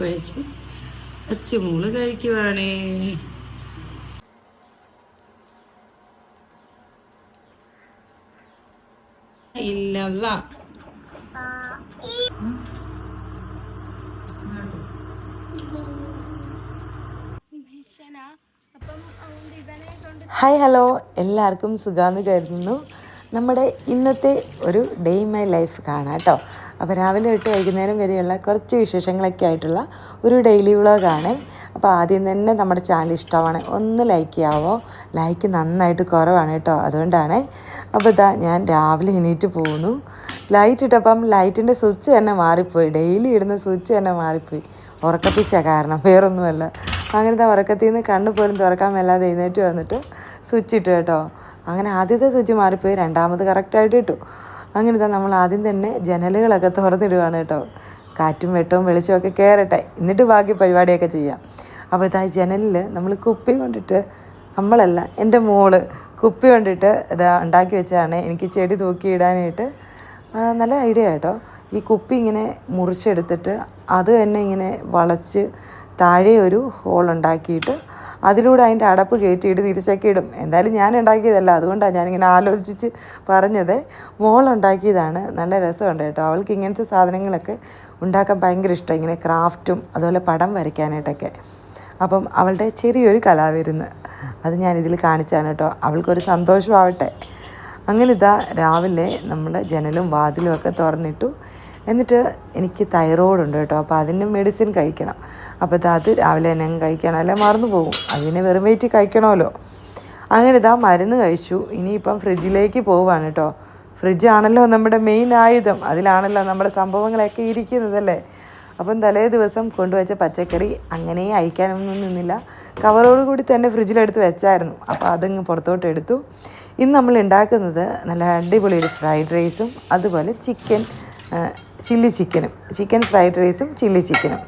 കഴിച്ച് അച്ചുമൂൾ കഴിക്കുവാണേ. ഇല്ലല്ല. Hi hello. എല്ലാവർക്കും സുഖാന്ന് കരുതുന്നു. നമ്മുടെ ഇന്നത്തെ ഒരു ഡേ ഇൻ മൈ ലൈഫ് കാണാം കേട്ടോ. അപ്പോൾ രാവിലെ തൊട്ട് വൈകുന്നേരം വരെയുള്ള കുറച്ച് വിശേഷങ്ങളൊക്കെ ആയിട്ടുള്ള ഒരു ഡെയിലി വ്ളോഗാണ് അപ്പോൾ ആദ്യം തന്നെ നമ്മുടെ ചാനൽ ഇഷ്ടമാണ് ഒന്ന് ലൈക്ക് ചെയ്യാവോ? ലൈക്ക് നന്നായിട്ട് കുറവാണ് കേട്ടോ അതുകൊണ്ടാണ്. അപ്പോൾ ഇതാ ഞാൻ രാവിലെ എണീറ്റ് പോകുന്നു ലൈറ്റ് ഇട്ടപ്പം ലൈറ്റിന്റെ സ്വിച്ച് തന്നെ മാറിപ്പോയി ഡെയിലി ഇടുന്ന സ്വിച്ച് തന്നെ മാറിപ്പോയി. ഉറക്കപ്പിച്ച കാരണം വേറൊന്നുമല്ല. അങ്ങനത്തെ ഉറക്കത്തിൽ നിന്ന് കണ്ണ് പോലും തുറക്കാൻ മേലാതെ എഴുന്നേറ്റ് വന്നിട്ട് സ്വിച്ച് ഇട്ടു കേട്ടോ. അങ്ങനെ ആദ്യത്തെ സ്വിച്ച് മാറിപ്പോയി രണ്ടാമത് കറക്റ്റായിട്ട് ഇട്ടു. അങ്ങനത്തെ നമ്മൾ ആദ്യം തന്നെ ജനലുകളൊക്കെ തുറന്നിടുകയാണ് കേട്ടോ. കാറ്റും വെട്ടവും വെളിച്ചമൊക്കെ കയറട്ടെ എന്നിട്ട് ബാക്കി പരിപാടിയൊക്കെ ചെയ്യാം. അപ്പോൾ ഇതാ ജനലിൽ നമ്മൾ കുപ്പി കൊണ്ടിട്ട് നമ്മളല്ല എന്റെ മോൾ കുപ്പി കൊണ്ടിട്ട് ഇതാ ഉണ്ടാക്കി വെച്ചാണ് എനിക്ക് ചെടി തൂക്കിയിടാനായിട്ട് നല്ല ഐഡിയ കേട്ടോ. ഈ കുപ്പി ഇങ്ങനെ മുറിച്ചെടുത്തിട്ട് അത് തന്നെ ഇങ്ങനെ വളച്ച് താഴെ ഒരു ഹോൾ ഉണ്ടാക്കിയിട്ട് അതിലൂടെ അതിന്റെ അടപ്പ് കയറ്റിയിട്ട് തിരിച്ചൊക്കെ ഇടും എന്തായാലും ഞാൻ ഉണ്ടാക്കിയതല്ല. അതുകൊണ്ടാണ് ഞാനിങ്ങനെ ആലോചിച്ച് പറഞ്ഞത്. മോൾ ഉണ്ടാക്കിയതാണ്. നല്ല രസമുണ്ട് കേട്ടോ. അവൾക്ക് ഇങ്ങനത്തെ സാധനങ്ങളൊക്കെ ഉണ്ടാക്കാൻ ഭയങ്കര ഇഷ്ടം. ഇങ്ങനെ ക്രാഫ്റ്റും അതുപോലെ പടം വരയ്ക്കാനായിട്ടൊക്കെ. അപ്പം അവളുടെ ചെറിയൊരു കലാവിരുന്ന് അത് ഞാനിതിൽ കാണിച്ചാണ് കേട്ടോ. അവൾക്കൊരു സന്തോഷമാവട്ടെ. അങ്ങനെ ഇതാ രാവിലെ നമ്മൾ ജനലും വാതിലും ഒക്കെ തുറന്നിട്ടു. എന്നിട്ട് എനിക്ക് തൈറോയിഡ് ഉണ്ട് കേട്ടോ. അപ്പോൾ അതിന് മെഡിസിൻ കഴിക്കണം. അപ്പോൾ അത് രാവിലെ തന്നെ കഴിക്കണം അല്ലെ മറന്നു പോകും. അതിനെ വെറും വെയിറ്റ് കഴിക്കണമല്ലോ. അങ്ങനെ ഇതാ മരുന്ന് കഴിച്ചു. ഇനിയിപ്പം ഫ്രിഡ്ജിലേക്ക് പോവുകയാണ് കേട്ടോ ഫ്രിഡ്ജാണല്ലോ നമ്മുടെ മെയിൻ ആയുധം. അതിലാണല്ലോ നമ്മുടെ സംഭവങ്ങളൊക്കെ ഇരിക്കുന്നതല്ലേ? അപ്പം തലേ ദിവസം കൊണ്ടുവച്ച പച്ചക്കറി അങ്ങനെ അഴിക്കാനൊന്നും നിന്നില്ല. കവറോട് കൂടി തന്നെ ഫ്രിഡ്ജിലെടുത്ത് വെച്ചായിരുന്നു. അപ്പോൾ അതങ്ങ് പുറത്തോട്ട് എടുത്തു. ഇന്ന് നമ്മൾ ഉണ്ടാക്കുന്നത് നല്ല അടിപൊളി ഒരു ഫ്രൈഡ് റൈസും അതുപോലെ ചിക്കൻ ചില്ലി ചിക്കനും. ചിക്കൻ ഫ്രൈഡ് റൈസും ചില്ലി ചിക്കനും.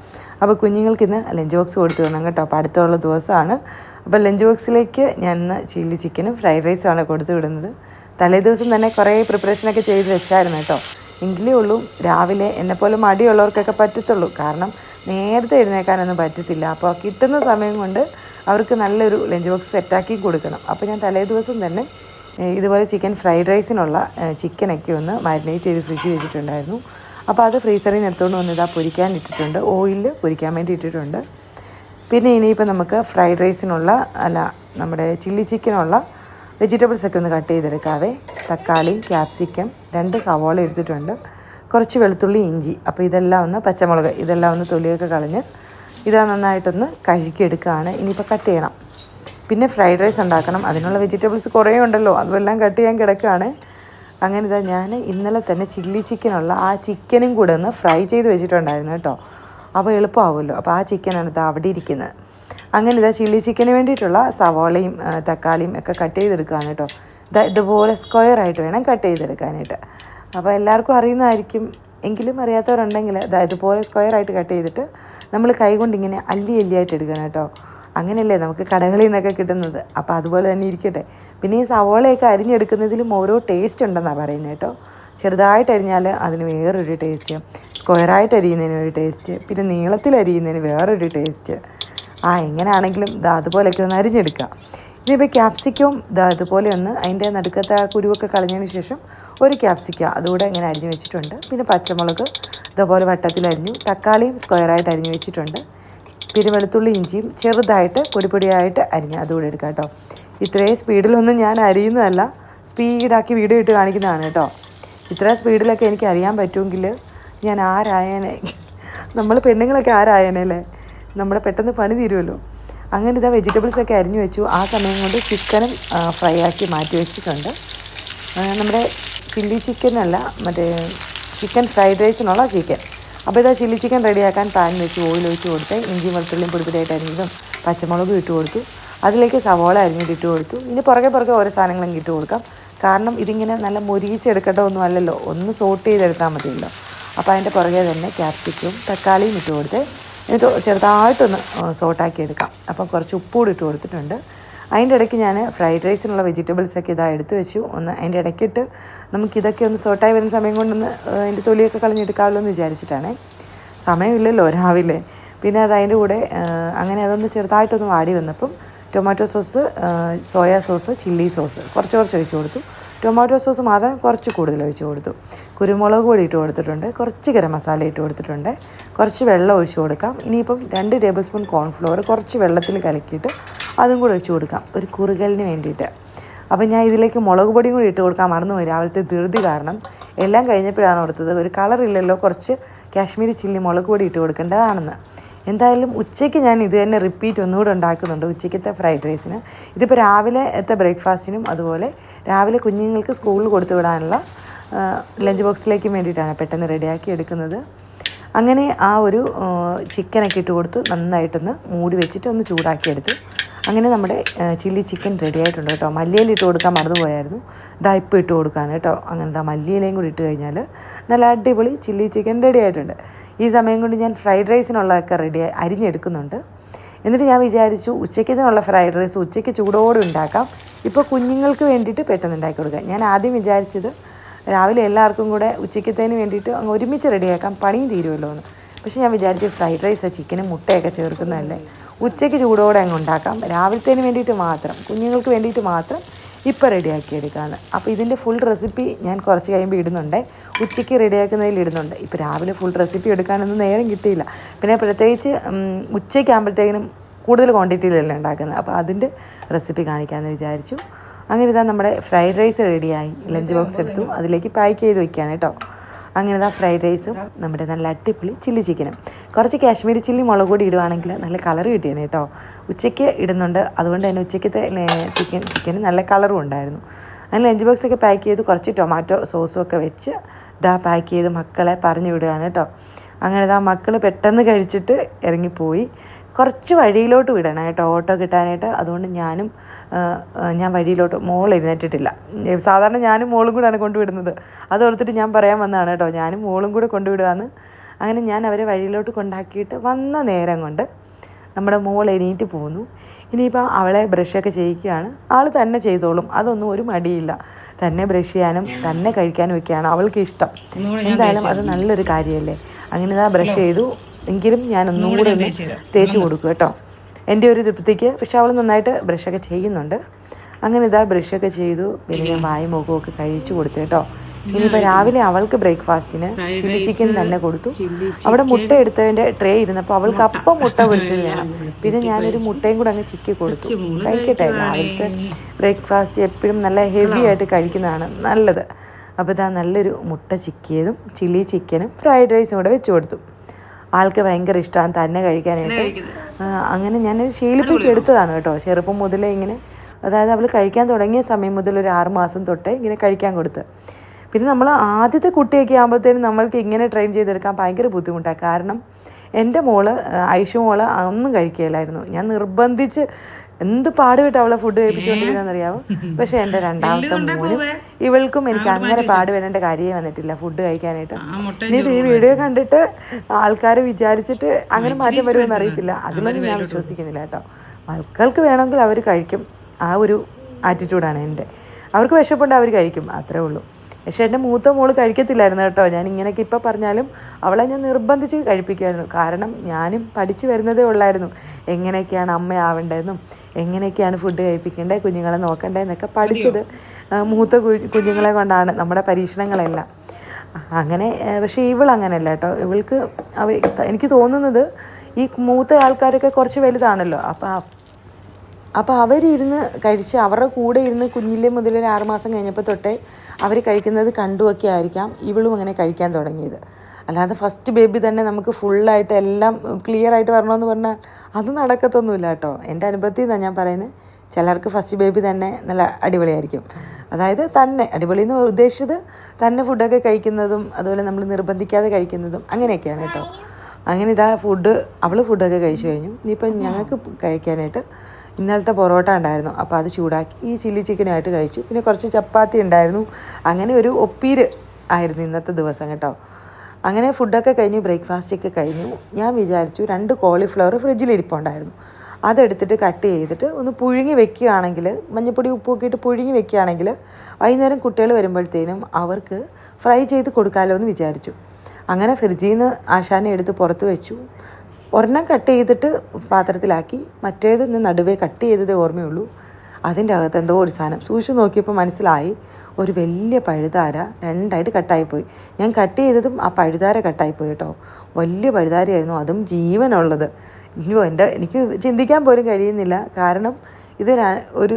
അപ്പോൾ കുഞ്ഞുങ്ങൾക്ക് ഇന്ന് ലഞ്ച് ബോക്സ് കൊടുത്തു വിടണം കേട്ടോ. അപ്പോൾ അടുത്തുള്ള ദിവസമാണ്. അപ്പോൾ ലഞ്ച് ബോക്സിലേക്ക് ഞാൻ ഇന്ന് ചില്ലി ചിക്കനും ഫ്രൈഡ് റൈസുമാണ് കൊടുത്തു വിടുന്നത്. തലേ ദിവസം തന്നെ കുറേ പ്രിപ്പറേഷനൊക്കെ ചെയ്ത് വെച്ചായിരുന്നു കേട്ടോ. എങ്കിലേ ഉള്ളൂ രാവിലെ എന്നെപ്പോലെ മടിയുള്ളവർക്കൊക്കെ പറ്റത്തുള്ളൂ. കാരണം നേരത്തെ എഴുന്നേക്കാനൊന്നും പറ്റത്തില്ല. അപ്പോൾ കിട്ടുന്ന സമയം കൊണ്ട് അവർക്ക് നല്ലൊരു ലഞ്ച് ബോക്സ് സെറ്റാക്കി കൊടുക്കണം. അപ്പോൾ ഞാൻ തലേ ദിവസം തന്നെ ഇതുപോലെ ചിക്കൻ ഫ്രൈഡ് റൈസിനുള്ള ചിക്കനൊക്കെ ഒന്ന് മാരിനേറ്റ് ചെയ്ത് ഫ്രിഡ്ജ് വെച്ചിട്ടുണ്ടായിരുന്നു. അപ്പോൾ അത് ഫ്രീസറിൽ നിന്ന് എടുത്തുകൊണ്ട് വന്ന് പൊരിക്കാൻ ഇട്ടിട്ടുണ്ട്. ഓയിലിൽ പൊരിക്കാൻ വേണ്ടി ഇട്ടിട്ടുണ്ട്. പിന്നെ ഇനിയിപ്പോൾ നമുക്ക് ഫ്രൈഡ് റൈസിനുള്ള അല്ല നമ്മുടെ ചില്ലി ചിക്കനുള്ള വെജിറ്റബിൾസൊക്കെ ഒന്ന് കട്ട് ചെയ്തെടുക്കാവേ. തക്കാളി ക്യാപ്സിക്കം രണ്ട് സവാള എടുത്തിട്ടുണ്ട്. കുറച്ച് വെളുത്തുള്ളി ഇഞ്ചി. അപ്പോൾ ഇതെല്ലാം ഒന്ന് പച്ചമുളക് ഇതെല്ലാം ഒന്ന് തൊലിയൊക്കെ കളഞ്ഞ് ഇതാ നന്നായിട്ടൊന്ന് കഴുകിയെടുക്കുകയാണ് ഇനിയിപ്പോൾ കട്ട് ചെയ്യണം. പിന്നെ ഫ്രൈഡ് റൈസ് ഉണ്ടാക്കണം. അതിനുള്ള വെജിറ്റബിൾസ് കുറേ ഉണ്ടല്ലോ. അതുമെല്ലാം കട്ട് ചെയ്യാൻ കിടക്കുകയാണ്. അങ്ങനെ ഇതാ ഞാൻ ഇന്നലെ തന്നെ ചില്ലി ചിക്കനുള്ള ആ ചിക്കനും കൂടെ ഒന്ന് ഫ്രൈ ചെയ്ത് വെച്ചിട്ടുണ്ടായിരുന്നു കേട്ടോ. അപ്പോൾ എളുപ്പമാവുമല്ലോ. അപ്പോൾ ആ ചിക്കനാണ് ഇത് അവിടെ ഇരിക്കുന്നത്. അങ്ങനെ ഇതാ ചില്ലി ചിക്കന് വേണ്ടിയിട്ടുള്ള സവാളയും തക്കാളിയും ഒക്കെ കട്ട് ചെയ്തെടുക്കുകയാണ് കേട്ടോ. ഇതാ ഇതുപോലെ സ്ക്വയർ ആയിട്ട് വേണം കട്ട് ചെയ്തെടുക്കാനായിട്ട്. അപ്പോൾ എല്ലാവർക്കും അറിയുന്നതായിരിക്കും. എങ്കിലും അറിയാത്തവരുണ്ടെങ്കിൽ ഇതാ ഇതുപോലെ സ്ക്വയർ ആയിട്ട് കട്ട് ചെയ്തിട്ട് നമ്മൾ കൈകൊണ്ട് ഇങ്ങനെ അല്ലി അല്ലിയായിട്ട് എടുക്കണം കേട്ടോ. അങ്ങനെയല്ലേ നമുക്ക് കടകളിൽ നിന്നൊക്കെ കിട്ടുന്നത്? അപ്പോൾ അതുപോലെ തന്നെ ഇരിക്കട്ടെ. പിന്നെ ഈ സവോളയൊക്കെ അരിഞ്ഞെടുക്കുന്നതിലും ഓരോ ടേസ്റ്റ് ഉണ്ടെന്നാണ് പറയുന്നത് കേട്ടോ. ചെറുതായിട്ട് അരിഞ്ഞാൽ അതിന് വേറൊരു ടേസ്റ്റ് സ്ക്വയറായിട്ട് അരിയുന്നതിന് ഒരു ടേസ്റ്റ് പിന്നെ നീളത്തിൽ അരിയുന്നതിന് വേറൊരു ടേസ്റ്റ് ആ എങ്ങനെയാണെങ്കിലും ഇതാ അതുപോലെയൊക്കെ ഒന്ന് അരിഞ്ഞെടുക്കുക ഇനിയിപ്പോൾ ക്യാപ്സിക്കവും ഇതാ ഇതുപോലെ ഒന്ന് അതിന്റെ നടുക്കത്തെ ആ കുരുവൊക്കെ കളഞ്ഞതിന് ശേഷം ഒരു ക്യാപ്സിക്ക അതുകൂടെ ഇങ്ങനെ അരിഞ്ഞ് വെച്ചിട്ടുണ്ട്. പിന്നെ പച്ചമുളക് ഇതുപോലെ വട്ടത്തിൽ അരിഞ്ഞു. തക്കാളിയും സ്ക്വയറായിട്ട് അരിഞ്ഞ് വെച്ചിട്ടുണ്ട്. പിന്നെ വെളുത്തുള്ളി ഇഞ്ചിയും ചെറുതായിട്ട് പൊടിപൊടിയായിട്ട് അരിഞ്ഞ് അതുകൂടെ എടുക്കാം കേട്ടോ. ഇത്രയും സ്പീഡിലൊന്നും ഞാൻ അരിയുന്നതല്ല. സ്പീഡാക്കി വീഡിയോ ഇട്ട് കാണിക്കുന്നതാണ് കേട്ടോ. ഇത്ര സ്പീഡിലൊക്കെ എനിക്ക് അറിയാൻ പറ്റുമെങ്കിൽ ഞാൻ ആരായനെ? നമ്മൾ പെണ്ണുങ്ങളൊക്കെ ആരായനെ അല്ലേ? നമ്മുടെ പെട്ടെന്ന് പണി തീരുമല്ലോ. അങ്ങനെ ഇതാ വെജിറ്റബിൾസ് ഒക്കെ അരിഞ്ഞു വെച്ചു. ആ സമയം കൊണ്ട് ചിക്കനും ഫ്രൈ ആക്കി മാറ്റി വെച്ചിട്ടുണ്ട്. നമ്മുടെ ചില്ലി ചിക്കനല്ല മറ്റേ ചിക്കൻ ഫ്രൈഡ് റൈസിനുള്ള ചിക്കൻ അപ്പോൾ ഇതാ ചില്ലി ചിക്കൻ റെഡിയാക്കാൻ പാൻ വെച്ച് ഓയിൽ ഒഴിച്ച് കൊടുത്ത് ഇഞ്ചി വെളുത്തുള്ളിയും പൊടിപ്പൊടിയായിട്ട് അരിഞ്ഞതും പച്ചമുളകും ഇട്ട് കൊടുത്തു. അതിലേക്ക് സവോള അരിഞ്ഞിട്ട് ഇട്ട് കൊടുത്തു. ഇനി പുറകെ പുറകെ ഓരോ സാധനങ്ങളും ഇട്ട് കൊടുക്കാം. കാരണം ഇതിങ്ങനെ നല്ല മുരിയിച്ചെടുക്കേണ്ട ഒന്നും അല്ലല്ലോ. ഒന്ന് സോട്ട് ചെയ്തെടുത്താൽ മതിയല്ലോ. അപ്പോൾ അതിന്റെ പുറകെ തന്നെ ക്യാപ്സിക്കും തക്കാളിയും ഇട്ട് കൊടുത്ത് എന്നിട്ട് ചെറുതായിട്ടൊന്ന് സോട്ടാക്കി എടുക്കാം അപ്പോൾ കുറച്ച് ഉപ്പുകൂടി ഇട്ട് കൊടുത്തിട്ടുണ്ട്. അതിന്റെ ഇടയ്ക്ക് ഞാൻ ഫ്രൈഡ് റൈസിനുള്ള വെജിറ്റബിൾസൊക്കെ ഇതാ എടുത്തു വെച്ചു. ഒന്ന് അതിന്റെ ഇടയ്ക്കിട്ട് നമുക്കിതൊക്കെ ഒന്ന് സോട്ടായി വരുന്ന സമയം കൊണ്ടൊന്ന് അതിന്റെ തൊലിയൊക്കെ കളഞ്ഞെടുക്കാമല്ലോ എന്ന് വിചാരിച്ചിട്ടാണേ. സമയമില്ലല്ലോ രാവിലെ. പിന്നെ അത് അതിന്റെ കൂടെ അങ്ങനെ അതൊന്ന് ചെറുതായിട്ടൊന്ന് വാടി വന്നപ്പം tomato sauce soya sauce chilli sauce കുറച്ച് കുറച്ച് ഒഴിച്ചു കൊടുത്തു. ടൊമാറ്റോ സോസ് മാത്രം കുറച്ച് കൂടുതൽ ഒഴിച്ചു കൊടുത്തു. കുരുമുളക് പൊടി ഇട്ട് കൊടുത്തിട്ടുണ്ട്. കുറച്ച് ഗരം മസാല ഇട്ട് കൊടുത്തിട്ടുണ്ട്. കുറച്ച് വെള്ളം ഒഴിച്ചു കൊടുക്കാം. ഇനിയിപ്പം രണ്ട് ടേബിൾ സ്പൂൺ കോൺഫ്ലോർ കുറച്ച് വെള്ളത്തിൽ കലക്കിയിട്ട് അതും കൂടെ വെച്ച് കൊടുക്കാം. ഒരു കുറുകലിന് വേണ്ടിയിട്ട്. അപ്പം ഞാൻ ഇതിലേക്ക് മുളക് പൊടിയും കൂടി ഇട്ട് കൊടുക്കാൻ മറന്നുപോയി രാവിലത്തെ ധൃതി കാരണം. എല്ലാം കഴിഞ്ഞപ്പോഴാണ് ഓർത്തത്. ഒരു കളറില്ലല്ലോ കുറച്ച് കാശ്മീരി ചില്ലി മുളക് പൊടി ഇട്ട് കൊടുക്കേണ്ടതാണെന്ന്. എന്തായാലും ഉച്ചയ്ക്ക് ഞാൻ ഇത് തന്നെ റിപ്പീറ്റ് ഒന്നുകൂടെ ഉണ്ടാക്കുന്നുണ്ട്. ഉച്ചയ്ക്കത്തെ ഫ്രൈഡ് റൈസിന് ഇതിപ്പോൾ രാവിലത്തെ ബ്രേക്ക്ഫാസ്റ്റിനും അതുപോലെ രാവിലെ കുഞ്ഞുങ്ങൾക്ക് സ്കൂളിൽ കൊടുത്തു വിടാനുള്ള ലഞ്ച് ബോക്സിലേക്കും വേണ്ടിയിട്ടാണ് പെട്ടെന്ന് റെഡിയാക്കി എടുക്കുന്നത്. അങ്ങനെ ആ ഒരു ചിക്കനൊക്കെ ഇട്ട് കൊടുത്ത് നന്നായിട്ടൊന്ന് മൂടി വെച്ചിട്ട് ഒന്ന് ചൂടാക്കിയെടുത്ത് അങ്ങനെ നമ്മുടെ ചില്ലി ചിക്കൻ റെഡി ആയിട്ടുണ്ട് കേട്ടോ. മല്ലിയില ഇട്ട് കൊടുക്കാൻ മറന്നുപോയായിരുന്നു. ഇതാ ഇപ്പം ഇട്ട് കൊടുക്കുകയാണ് കേട്ടോ. അങ്ങനെ ദാ മല്ലിയിലയും കൂടി ഇട്ട് കഴിഞ്ഞാൽ നല്ല അടിപൊളി ചില്ലി ചിക്കൻ റെഡി ആയിട്ടുണ്ട്. ഈ സമയം കൊണ്ട് ഞാൻ ഫ്രൈഡ് റൈസിനുള്ളതൊക്കെ റെഡി അരിഞ്ഞെടുക്കുന്നുണ്ട്. എന്നിട്ട് ഞാൻ വിചാരിച്ചു ഉച്ചയ്ക്കതിനുള്ള ഫ്രൈഡ് റൈസ് ഉച്ചയ്ക്ക് ചൂടോടെ ഉണ്ടാക്കാം. ഇപ്പോൾ കുഞ്ഞുങ്ങൾക്ക് വേണ്ടിയിട്ട് പെട്ടെന്ന് ഉണ്ടാക്കി കൊടുക്കാം. ഞാൻ ആദ്യം വിചാരിച്ചത് രാവിലെ എല്ലാവർക്കും കൂടെ ഉച്ചയ്ക്കത്തേന് വേണ്ടിയിട്ട് അങ്ങ് ഒരുമിച്ച് റെഡിയാക്കാം. പണിയും തീരുമല്ലോ എന്ന്. പക്ഷേ ഞാൻ വിചാരിച്ചു ഫ്രൈഡ് റൈസ് ചിക്കനും മുട്ടയൊക്കെ ചേർക്കുന്നതല്ലേ. ഉച്ചയ്ക്ക് ചൂടോടെ അങ്ങ് ഉണ്ടാക്കാം. രാവിലത്തേന് വേണ്ടിയിട്ട് മാത്രം കുഞ്ഞുങ്ങൾക്ക് വേണ്ടിയിട്ട് മാത്രം ഇപ്പോൾ റെഡിയാക്കി എടുക്കാമെന്ന് അപ്പോൾ ഇതിന്റെ ഫുൾ റെസിപ്പി ഞാൻ കുറച്ച് കഴിയുമ്പോൾ ഇടുന്നുണ്ട്. ഉച്ചയ്ക്ക് റെഡിയാക്കുന്നതിൽ ഇടുന്നുണ്ട്. ഇപ്പോൾ രാവിലെ ഫുൾ റെസിപ്പി എടുക്കാനൊന്നും നേരം കിട്ടിയില്ല. പിന്നെ പ്രത്യേകിച്ച് ഉച്ചയ്ക്കാകുമ്പോഴത്തേക്കിനും കൂടുതൽ ക്വാണ്ടിറ്റിയിലല്ലേ ഉണ്ടാക്കുന്നത്. അപ്പോൾ അതിന്റെ റെസിപ്പി കാണിക്കാമെന്ന് വിചാരിച്ചു. അങ്ങനെ ഇതാ നമ്മുടെ ഫ്രൈഡ് റൈസ് റെഡിയായി ലഞ്ച് ബോക്സ് എടുത്തു. അതിലേക്ക് പാക്ക് ചെയ്ത് വെക്കുകയാണ് കേട്ടോ. അങ്ങനെ ഇതാ ഫ്രൈഡ് റൈസും നമ്മുടെ നല്ല അടിപൊളി ചില്ലി ചിക്കനും കുറച്ച് കാശ്മീരി ചില്ലി മുളക് പൊടി ഇടുവാണെങ്കിൽ നല്ല കളർ കിട്ടിയാണ് കേട്ടോ. ഉച്ചയ്ക്ക് ഇടുന്നുണ്ട്. അതുകൊണ്ട് തന്നെ ഉച്ചയ്ക്കത്തെ ചിക്കൻ ചിക്കന് നല്ല കളറും ഉണ്ടായിരുന്നു. അങ്ങനെ ലഞ്ച് ബോക്സ് ഒക്കെ പാക്ക് ചെയ്ത് കുറച്ച് ടൊമാറ്റോ സോസും ഒക്കെ വെച്ച് ഇതാ പാക്ക് ചെയ്ത് മക്കളെ പറഞ്ഞു വിടുകയാണ് കേട്ടോ. അങ്ങനെ ഇതാ മക്കൾ പെട്ടെന്ന് കഴിച്ചിട്ട് ഇറങ്ങിപ്പോയി. കുറച്ച് വഴിയിലോട്ട് വിടണം കേട്ടോ. ഓട്ടോ കിട്ടാനായിട്ട്. അതുകൊണ്ട് ഞാനും ഞാൻ വഴിയിലോട്ട് മോൾ എഴുന്നേറ്റിട്ടില്ല. സാധാരണ ഞാനും മോളും കൂടെയാണ് കൊണ്ടുവിടുന്നത്. അത് ഓർത്തിട്ട് ഞാൻ പറയാൻ വന്നതാണ് കേട്ടോ. ഞാനും മോളും കൂടെ കൊണ്ടുവിടുകയെന്ന് അങ്ങനെ ഞാൻ അവരെ വഴിയിലോട്ട് കൊണ്ടാക്കിയിട്ട് വന്ന നേരം കൊണ്ട് നമ്മുടെ മോൾ എണീറ്റ് പോന്നു. ഇനിയിപ്പോൾ അവളെ ബ്രഷൊക്കെ ചെയ്യിക്കുകയാണ്. ആൾ തന്നെ ചെയ്തോളും. അതൊന്നും ഒരു മടിയില്ല. തന്നെ ബ്രഷ് ചെയ്യാനും തന്നെ കഴിക്കാനും ഒക്കെയാണ് അവൾക്ക് ഇഷ്ടം. എന്തായാലും അത് നല്ലൊരു കാര്യമല്ലേ? അങ്ങനെ ഇതാ ബ്രഷ് ചെയ്തു. എങ്കിലും ഞാൻ ഒന്നും കൂടെ ഒന്ന് തേച്ച് കൊടുക്കും കേട്ടോ. എന്റെ ഒരു തൃപ്തിക്ക് പക്ഷെ അവൾ നന്നായിട്ട് ബ്രഷൊക്കെ ചെയ്യുന്നുണ്ട്. അങ്ങനെ ഇതാ ബ്രഷൊക്കെ ചെയ്തു. പിന്നെ ഞാൻ വായും മുഖമൊക്കെ കഴിച്ചു കൊടുത്തു കേട്ടോ. ഇനിയിപ്പോൾ രാവിലെ അവൾക്ക് ബ്രേക്ക്ഫാസ്റ്റിന് ചില്ലി ചിക്കൻ തന്നെ കൊടുത്തു. അവിടെ മുട്ട എടുത്തതിന്റെ ട്രേ ഇരുന്നപ്പോൾ അവൾക്ക് അപ്പം മുട്ട പൊരിച്ചത് വേണം. പിന്നെ ഞാനൊരു മുട്ടയും കൂടെ അങ്ങ് ചിക്കി കൊടുത്തു. കഴിക്കട്ടെ രാവിലത്തെ ബ്രേക്ക്ഫാസ്റ്റ് എപ്പോഴും നല്ല ഹെവി ആയിട്ട് കഴിക്കുന്നതാണ് നല്ലത്. അപ്പോൾ ഇതാ നല്ലൊരു മുട്ട ചിക്കിയതും ചില്ലി ചിക്കനും ഫ്രൈഡ് റൈസും കൂടെ വെച്ച് കൊടുത്തു. ആൾക്ക് ഭയങ്കര ഇഷ്ടമാണ് തന്നെ കഴിക്കാനായിട്ട്. അങ്ങനെ ഞാൻ ശീലിപ്പിച്ചെടുത്തതാണ് കേട്ടോ. ചെറുപ്പം മുതലേ ഇങ്ങനെ അതായത് അവൾ കഴിക്കാൻ തുടങ്ങിയ സമയം മുതൽ ഒരു ആറ് മാസം തൊട്ടേ ഇങ്ങനെ കഴിക്കാൻ കൊടുത്ത്. പിന്നെ നമ്മൾ ആദ്യത്തെ കുട്ടിയൊക്കെ ആകുമ്പോഴത്തേനും നമ്മൾക്ക് ഇങ്ങനെ ട്രെയിൻ ചെയ്തെടുക്കാൻ ഭയങ്കര ബുദ്ധിമുട്ടാണ് കാരണം എന്റെ മോൾ ഐഷു മോൾ ഒന്നും കഴിക്കുകയില്ലായിരുന്നു. ഞാൻ നിർബന്ധിച്ച് എന്ത് പാടുപെട്ട് അവളെ ഫുഡ് കഴിപ്പിച്ചുകൊണ്ടിരുന്നറിയാമോ പക്ഷെ എന്റെ രണ്ടാമത്തെ മോനും ഇവൾക്കും എനിക്ക് അങ്ങനെ പാടുപെടേണ്ട കാര്യമേ വന്നിട്ടില്ല ഫുഡ് കഴിക്കാനായിട്ട്. നീ ഈ വീഡിയോ കണ്ടിട്ട് ആൾക്കാർ വിചാരിച്ചിട്ട് അങ്ങനെ മാറ്റം വരുമെന്ന് അറിയത്തില്ല അതിലൊന്നും ഞാൻ വിശ്വസിക്കുന്നില്ല കേട്ടോ. മക്കൾക്ക് വേണമെങ്കിൽ അവർ കഴിക്കും. ആ ഒരു ആറ്റിറ്റ്യൂഡാണ് എന്റെ. അവർക്ക് വിശപ്പുണ്ട് അവർ കഴിക്കും. അത്രേ ഉള്ളൂ. പക്ഷേ എന്റെ മൂത്ത മോൾ കഴിക്കത്തില്ലായിരുന്നു കേട്ടോ. ഞാൻ ഇങ്ങനെയൊക്കെ ഇപ്പോൾ പറഞ്ഞാലും അവളെ ഞാൻ നിർബന്ധിച്ച് കഴിപ്പിക്കുമായിരുന്നു. കാരണം ഞാനും പഠിച്ചു വരുന്നതേ ഉള്ളായിരുന്നു. എങ്ങനെയൊക്കെയാണ് അമ്മയാവേണ്ടതെന്നും എങ്ങനെയൊക്കെയാണ് ഫുഡ് കഴിപ്പിക്കേണ്ടത് കുഞ്ഞുങ്ങളെ നോക്കേണ്ടത് എന്നൊക്കെ പഠിച്ചത്. മൂത്ത കുഞ്ഞുങ്ങളെ കൊണ്ടാണ് നമ്മുടെ പരീക്ഷണങ്ങളെല്ലാം. അങ്ങനെ പക്ഷേ ഇവൾ അങ്ങനെയല്ല കേട്ടോ. ഇവൾക്ക് അവ എനിക്ക് തോന്നുന്നത് ഈ മൂത്ത ആൾക്കാരൊക്കെ കുറച്ച് വലുതാണല്ലോ. അപ്പോൾ അപ്പോൾ അവരിരുന്ന് കഴിച്ച് അവരുടെ കൂടെ ഇരുന്ന് കുഞ്ഞിലെ മുതൽ ഒരു ആറുമാസം കഴിഞ്ഞപ്പോൾ തൊട്ടേ അവർ കഴിക്കുന്നത് കണ്ടുമൊക്കെ ആയിരിക്കാം. ഇവളും അങ്ങനെ കഴിക്കാൻ തുടങ്ങിയത്. അല്ലാതെ ഫസ്റ്റ് ബേബി തന്നെ നമുക്ക് ഫുള്ളായിട്ട് എല്ലാം ക്ലിയർ ആയിട്ട് വരണമെന്ന് പറഞ്ഞാൽ അത് നടക്കത്തൊന്നുമില്ല കേട്ടോ. എന്റെ അനുഭവത്തിൽ നിന്നാണ് ഞാൻ പറയുന്നത് ചിലർക്ക് ഫസ്റ്റ് ബേബി തന്നെ നല്ല അടിപൊളിയായിരിക്കും. അതായത് തന്നെ അടിപൊളി എന്ന് ഉദ്ദേശിച്ചത് തന്നെ ഫുഡൊക്കെ കഴിക്കുന്നതും അതുപോലെ നമ്മൾ നിർബന്ധിക്കാതെ കഴിക്കുന്നതും അങ്ങനെയൊക്കെയാണ് കേട്ടോ. അങ്ങനെ ഇതാ ഫുഡ് അവൾ ഫുഡൊക്കെ കഴിച്ചു കഴിഞ്ഞു. ഇനിയിപ്പം ഞങ്ങൾക്ക് കഴിക്കാനായിട്ട് ഇന്നലത്തെ പൊറോട്ട ഉണ്ടായിരുന്നു. അപ്പോൾ അത് ചൂടാക്കി ഈ ചില്ലി ചിക്കനായിട്ട് കഴിച്ചു. പിന്നെ കുറച്ച് ചപ്പാത്തി ഉണ്ടായിരുന്നു. അങ്ങനെ ഒരു ഒപ്പീര് ആയിരുന്നു ഇന്നത്തെ ദിവസം കേട്ടോ. അങ്ങനെ ഫുഡൊക്കെ കഴിഞ്ഞു ബ്രേക്ക്ഫാസ്റ്റൊക്കെ കഴിഞ്ഞു. ഞാൻ വിചാരിച്ചു രണ്ട് കോളിഫ്ലവർ ഫ്രിഡ്ജിൽ ഇരിപ്പുണ്ടായിരുന്നു. അതെടുത്തിട്ട് കട്ട് ചെയ്തിട്ട് ഒന്ന് പുഴുങ്ങി വെക്കുകയാണെങ്കിൽ മഞ്ഞപ്പൊടി ഉപ്പൊക്കെ ഇട്ട് പുഴുങ്ങി വെക്കുകയാണെങ്കിൽ വൈകുന്നേരം കുട്ടികൾ വരുമ്പോഴത്തേനും അവർക്ക് ഫ്രൈ ചെയ്ത് കൊടുക്കാമല്ലോ എന്ന് വിചാരിച്ചു. അങ്ങനെ ഫ്രിഡ്ജിൽ നിന്ന് ആശാനെ എടുത്ത് പുറത്ത് വെച്ചു. ഒരെണ്ണം കട്ട് ചെയ്തിട്ട് പാത്രത്തിലാക്കി മറ്റേത് നടുവേ കട്ട് ചെയ്തതേ ഓർമ്മയുള്ളൂ. അതിന്റെ അകത്ത് എന്തോ ഒരു സാധനം. സൂക്ഷിച്ച് നോക്കിയപ്പോൾ മനസ്സിലായി ഒരു വലിയ പഴുതാര രണ്ടായിട്ട് കട്ടായിപ്പോയി. ഞാൻ കട്ട് ചെയ്തതും ആ പഴുതാര കട്ടായിപ്പോയി കേട്ടോ. വലിയ പഴുതാരയായിരുന്നു അതും ജീവനുള്ളത്. ഇനിയോ എന്റെ എനിക്ക് ചിന്തിക്കാൻ പോലും കഴിയുന്നില്ല. കാരണം ഇത് ഒരു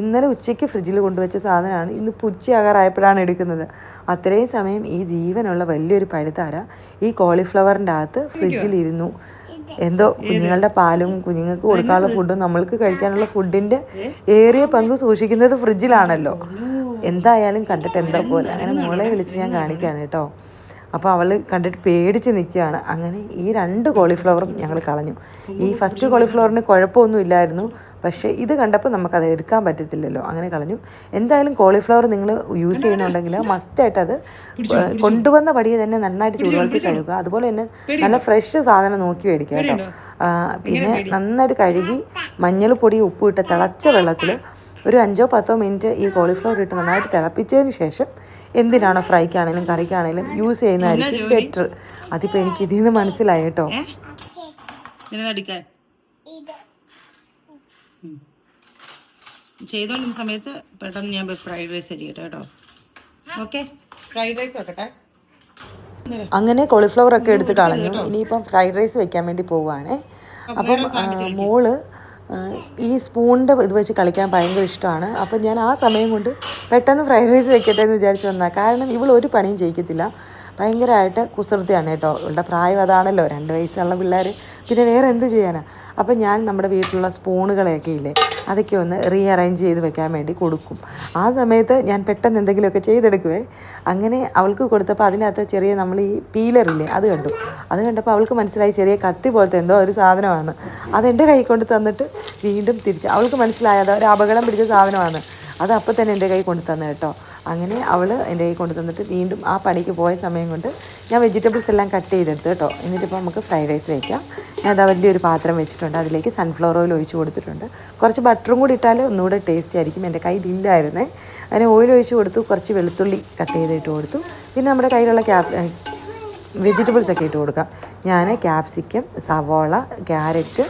ഇന്നലെ ഉച്ചയ്ക്ക് ഫ്രിഡ്ജിൽ കൊണ്ടുവച്ച സാധനമാണ് ഇന്ന് പുച്ചയാകാറായപ്പോഴാണ് എടുക്കുന്നത്. അത്രയും സമയം ഈ ജീവനുള്ള വലിയൊരു പഴുതാര ഈ കോളിഫ്ലവറിന്റെ അകത്ത് ഫ്രിഡ്ജിലിരുന്നു എന്തോ കുഞ്ഞുങ്ങളുടെ പാലും കുഞ്ഞുങ്ങൾക്ക് കൊടുക്കാനുള്ള ഫുഡും നമ്മൾക്ക് കഴിക്കാനുള്ള ഫുഡിന്റെ ഏറിയ പങ്ക് സൂക്ഷിക്കുന്നത് ഫ്രിഡ്ജിലാണല്ലോ എന്തായാലും കണ്ടിട്ട് എന്താ പോലെ? അങ്ങനെ മോളെ വിളിച്ച് ഞാൻ കാണിക്കാണ് കേട്ടോ. അപ്പോൾ അവൾ കണ്ടിട്ട് പേടിച്ച് നിൽക്കുകയാണ് അങ്ങനെ ഈ രണ്ട് കോളിഫ്ലവറും ഞങ്ങൾ കളഞ്ഞു. ഈ ഫസ്റ്റ് കോളിഫ്ലവറിന് കുഴപ്പമൊന്നും ഇല്ലായിരുന്നു. പക്ഷേ ഇത് കണ്ടപ്പോൾ നമുക്കത് എടുക്കാൻ പറ്റത്തില്ലല്ലോ. അങ്ങനെ കളഞ്ഞു. എന്തായാലും കോളിഫ്ലവർ നിങ്ങൾ യൂസ് ചെയ്യുന്നുണ്ടെങ്കിൽ മസ്റ്റായിട്ട് അത് കൊണ്ടുവന്ന പടിയെ തന്നെ നന്നായിട്ട് ചൂടുവെള്ളത്തിൽ കഴുകുക. അതുപോലെ തന്നെ നല്ല ഫ്രഷ് സാധനം നോക്കി മേടിക്കുക കേട്ടോ. പിന്നെ നന്നായിട്ട് കഴുകി മഞ്ഞൾപ്പൊടി ഉപ്പും ഇട്ട് തിളച്ച വെള്ളത്തിൽ ഒരു അഞ്ചോ പത്തോ മിനിറ്റ് ഈ കോളിഫ്ലവർ ഇട്ട് നന്നായിട്ട് തിളപ്പിച്ചതിന് ശേഷം എന്തിനാണോ ഫ്രൈക്കാണെങ്കിലും കറിക്കാണെങ്കിലും യൂസ് ചെയ്യുന്നതായിരിക്കും ബെറ്റർ അതിപ്പോൾ എനിക്ക് ഇതിൽ നിന്ന് മനസ്സിലായി കേട്ടോ. നടിക്കാൻ? സമയത്ത്. പെട്ടെന്ന് ഞാൻ ഫ്രൈഡ് റൈസ് അരിയട്ടെ കേട്ടോ. ഓക്കെ ഫ്രൈഡ് റൈസ് വെക്കട്ടെ. അങ്ങനെ കോളിഫ്ലവർ ഒക്കെ എടുത്ത് കളഞ്ഞു. ഇനിയിപ്പം ഫ്രൈഡ് റൈസ് വെക്കാൻ വേണ്ടി പോവുകയാണേ അപ്പം മോൾ ഈ സ്പൂണിന്റെ ഇത് വെച്ച് കളിക്കാൻ ഭയങ്കര ഇഷ്ടമാണ്. അപ്പം ഞാൻ ആ സമയം കൊണ്ട് പെട്ടെന്ന് ഫ്രൈഡ് റൈസ് വെക്കട്ടെ എന്ന് വിചാരിച്ചു വന്നാൽ കാരണം ഇവൾ ഒരു പണിയും ചെയ്യിക്കത്തില്ല. ഭയങ്കരമായിട്ട് കുസൃതിയാണ് കേട്ടോ. ഇവളുടെ പ്രായം അതാണല്ലോ. രണ്ട് വയസ്സുള്ള പിള്ളേർ പിന്നെ വേറെ എന്ത് ചെയ്യാനാ? അപ്പം ഞാൻ നമ്മുടെ വീട്ടിലുള്ള സ്പൂണുകളെയൊക്കെ ഇല്ലേ അതൊക്കെ ഒന്ന് റീഅറേഞ്ച് ചെയ്ത് വെക്കാൻ വേണ്ടി കൊടുക്കും. ആ സമയത്ത് ഞാൻ പെട്ടെന്ന് എന്തെങ്കിലുമൊക്കെ ചെയ്തെടുക്കുവേ. അങ്ങനെ അവൾക്ക് കൊടുത്തപ്പോൾ അതിനകത്ത് ചെറിയ നമ്മൾ ഈ പീലറില്ലേ അത് കണ്ടു. അത് കണ്ടപ്പോൾ അവൾക്ക് മനസ്സിലായി ചെറിയ കത്തി പോലത്തെ എന്തോ ഒരു സാധനമാണ്. അതെന്റെ കൈ കൊണ്ട് തന്നിട്ട് വീണ്ടും തിരിച്ച് അവൾക്ക് മനസ്സിലായത് ഒരു അപകടം പിടിച്ച സാധനമാണ്. അത് അപ്പം തന്നെ എന്റെ കൈ കൊണ്ടു തന്നെ കേട്ടോ. അങ്ങനെ അവൾ എന്റെ കൈ കൊണ്ടു തന്നിട്ട് വീണ്ടും ആ പണിക്ക് പോയ സമയം കൊണ്ട് ഞാൻ വെജിറ്റബിൾസ് എല്ലാം കട്ട് ചെയ്തെടുത്ത് കേട്ടോ. എന്നിട്ടിപ്പോൾ നമുക്ക് ഫ്രൈഡ് റൈസ് വയ്ക്കാം ഞാൻ അതാ വലിയൊരു പാത്രം വെച്ചിട്ടുണ്ട്. അതിലേക്ക് സൺഫ്ലവർ ഓയിൽ ഒഴിച്ച് കൊടുത്തിട്ടുണ്ട്. കുറച്ച് ബട്ടറും കൂടി ഇട്ടാൽ ഒന്നുകൂടെ ടേസ്റ്റി ആയിരിക്കും. എന്റെ കയ്യിലില്ലായിരുന്നേ അതിന് ഓയിൽ ഒഴിച്ച് കൊടുത്തു. കുറച്ച് വെളുത്തുള്ളി കട്ട് ചെയ്തിട്ട് കൊടുത്തു. പിന്നെ നമ്മുടെ കയ്യിലുള്ള ക്യാ വെജിറ്റബിൾസ് ഒക്കെ ഇട്ട് കൊടുക്കാം. ഞാൻ ക്യാപ്സിക്കം സവോള ക്യാരറ്റ്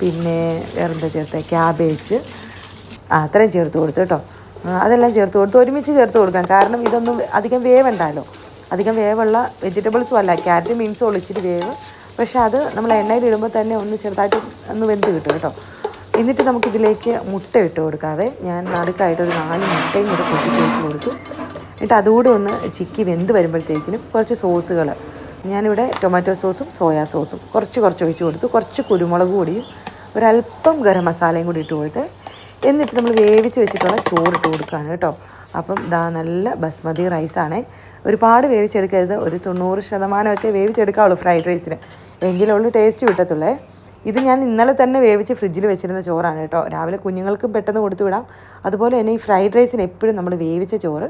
പിന്നെ വേറെന്താ ചേർത്ത്? ക്യാബേജ് അത്രയും ചേർത്ത് കൊടുത്തു കേട്ടോ. അതെല്ലാം ചേർത്ത് കൊടുത്ത് ഒരുമിച്ച് ചേർത്ത് കൊടുക്കാം. കാരണം ഇതൊന്നും അധികം വേവുണ്ടല്ലോ അധികം വേവുള്ള വെജിറ്റബിൾസും അല്ല. ക്യാരറ്റ് മീൻസും ഒളിച്ചിട്ട് വേവ്. പക്ഷേ അത് നമ്മൾ എണ്ണയിൽ ഇടുമ്പോൾ തന്നെ ഒന്ന് ചെറുതായിട്ട് ഒന്ന് വെന്ത് കിട്ടും കേട്ടോ. എന്നിട്ട് നമുക്കിതിലേക്ക് മുട്ട ഇട്ട് കൊടുക്കാവേ. ഞാൻ നടുക്കായിട്ട് ഒരു നാല് മുട്ടയും കൂടെ പൊട്ടി തേച്ച് കൊടുത്തു. എന്നിട്ട് അതുകൂടെ ഒന്ന് ചിക്കി വെന്ത് വരുമ്പോഴത്തേക്കിനും കുറച്ച് സോസുകൾ ഞാനിവിടെ ടൊമാറ്റോ സോസും സോയാ സോസും കുറച്ച് കുറച്ച് ഒഴിച്ച് കൊടുത്ത്. കുറച്ച് കുരുമുളക് പൊടിയും ഒരല്പം ഗരം മസാലയും കൂടി ഇട്ട് കൊടുത്ത്. എന്നിട്ട് നമ്മൾ വേവിച്ച് വെച്ചിട്ടുള്ള ചോറ് ഇട്ട് കൊടുക്കുകയാണ് കേട്ടോ. അപ്പം ദാ നല്ല ബസ്മതി റൈസാണേ. ഒരുപാട് വേവിച്ചെടുക്കരുത്. ഒരു തൊണ്ണൂറ് ശതമാനമൊക്കെ വേവിച്ചെടുക്കാവുള്ളൂ ഫ്രൈഡ് റൈസിന്. എങ്കിലേ ഉള്ളൂ ടേസ്റ്റ് കിട്ടത്തുള്ളേ. ഇത് ഞാൻ ഇന്നലെ തന്നെ വേവിച്ച് ഫ്രിഡ്ജിൽ വെച്ചിരുന്ന ചോറാണ് കേട്ടോ. രാവിലെ കുഞ്ഞുങ്ങൾക്കും പെട്ടെന്ന് കൊടുത്തു വിടാം. അതുപോലെ തന്നെ ഈ ഫ്രൈഡ് റൈസിന് എപ്പോഴും നമ്മൾ വേവിച്ച ചോറ്